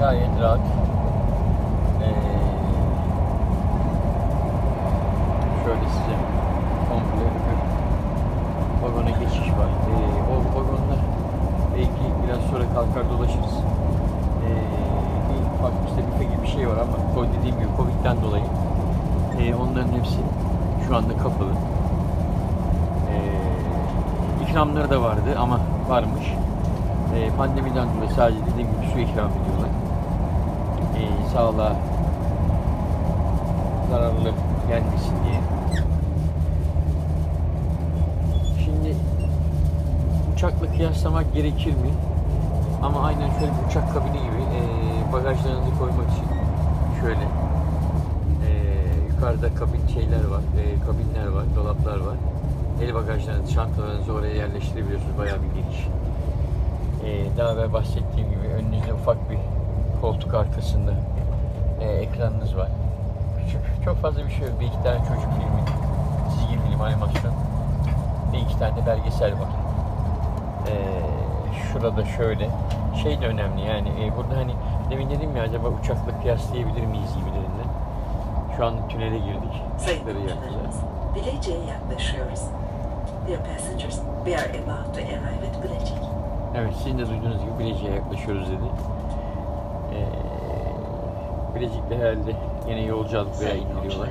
gayet rahat. Ee, şöyle size komple bir vagona geçiş var. Ee, o vagonlar belki biraz sonra kalkar dolaşırız. Ee, bir ufak işte büfe gibi bir şey var ama dediğim gibi Covid'den dolayı ee, onların hepsi şu anda kapalı. Ee, ikramları da vardı ama varmış. Ee, pandemiden dolayı sadece dediğim gibi su ikram ediyorlar. Sağlığa zararlı gelmesin diye. Şimdi uçakla kıyaslamak gerekir mi? Ama aynen şöyle bir uçak kabini gibi ee, bagajlarınızı koymak için şöyle ee, yukarıda kabin şeyler var, ee, kabinler var, dolaplar var. El bagajlarınızı, çantalarınızı oraya yerleştirebiliyorsunuz. Bayağı bir geniş. Ee, daha evvel bahsettiğim gibi önünüzde ufak bir koltuk arkasında ee, ekranınız var. Küçük, çok fazla bir şey yok. Bir iki tane çocuk filmi, çizgi film, animasyon. Bir iki tane de belgesel var. Ee, şurada şöyle. Şey de önemli yani e, burada hani demin dedim ya acaba uçakla kıyaslayabilir miyiz gibilerinden. Şu anda tünele girdik. Sayın yolcularımız, Bilecik'e yaklaşıyoruz. Dear passengers, we are about to arrive at Bilecik. Evet sizin de duyduğunuz gibi Bilecik'e yaklaşıyoruz dedi. Ee, Bilecik'te herhalde yine yolcu alıp veya indiriyorlar.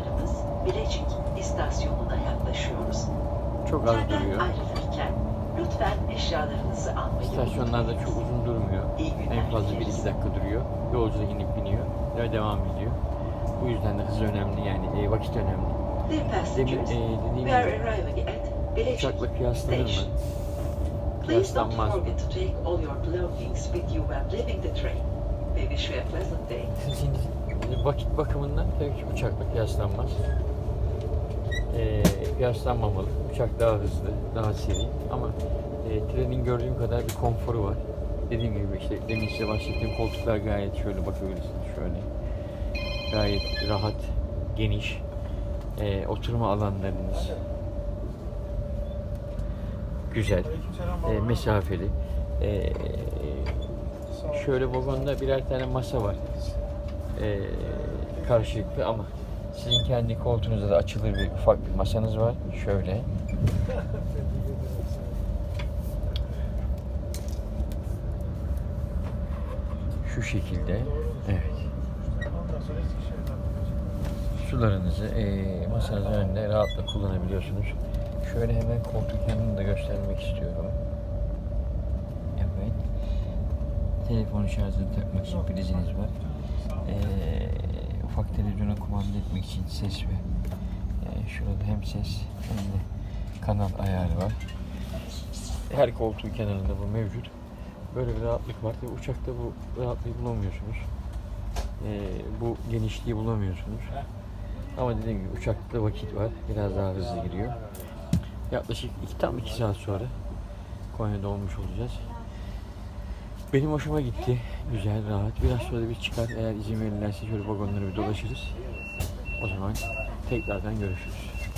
Bilecik istasyonuna yaklaşıyoruz. Çok az Tren'den duruyor. ayrılırken lütfen eşyalarınızı almayı İstasyonlarda unutmayınız. çok uzun durmuyor. En fazla dileriz. 1-2 dakika duruyor. Yolcu da inip biniyor ve devam ediyor. Bu yüzden de hız önemli yani e, vakit önemli. Demin e, dediğim gibi uçakla kıyaslanır mı? Kıyaslanmaz mı? We wish you a pleasant day. E, vakit bakımından tabii ki uçakla kıyaslanmaz. Ee, kıyaslanmamalı. Uçak daha hızlı, daha seri ama e, trenin gördüğüm kadar bir konforu var. Dediğim gibi işte demin size bahsettiğim koltuklar gayet şöyle bakabilirsiniz şöyle. Gayet rahat, geniş. Ee, oturma alanlarınız güzel, e, mesafeli. Ee, şöyle vagonda birer tane masa var. Ee, karşılıklı ama sizin kendi koltuğunuzda da açılır bir ufak bir masanız var. Şöyle. Şu şekilde. Evet. Sularınızı eee masanızın önünde rahatla kullanabiliyorsunuz. Şöyle hemen koltuk yanını da göstermek istiyorum. Evet. Telefon şarjını takmak için priziniz var. Ee, ufak televizyona kumanda etmek için ses ve e, şurada hem ses hem de kanal ayarı var. Her koltuğun kenarında bu mevcut. Böyle bir rahatlık var. Tabii uçakta bu rahatlığı bulamıyorsunuz. Ee, bu genişliği bulamıyorsunuz. Ama dediğim gibi uçakta vakit var. Biraz daha hızlı giriyor. Yaklaşık iki, tam iki saat sonra Konya'da olmuş olacağız. Benim hoşuma gitti. Güzel, rahat. Biraz sonra biz çıkar. Eğer izin verirlerse şöyle vagonları bir dolaşırız. O zaman tekrardan görüşürüz.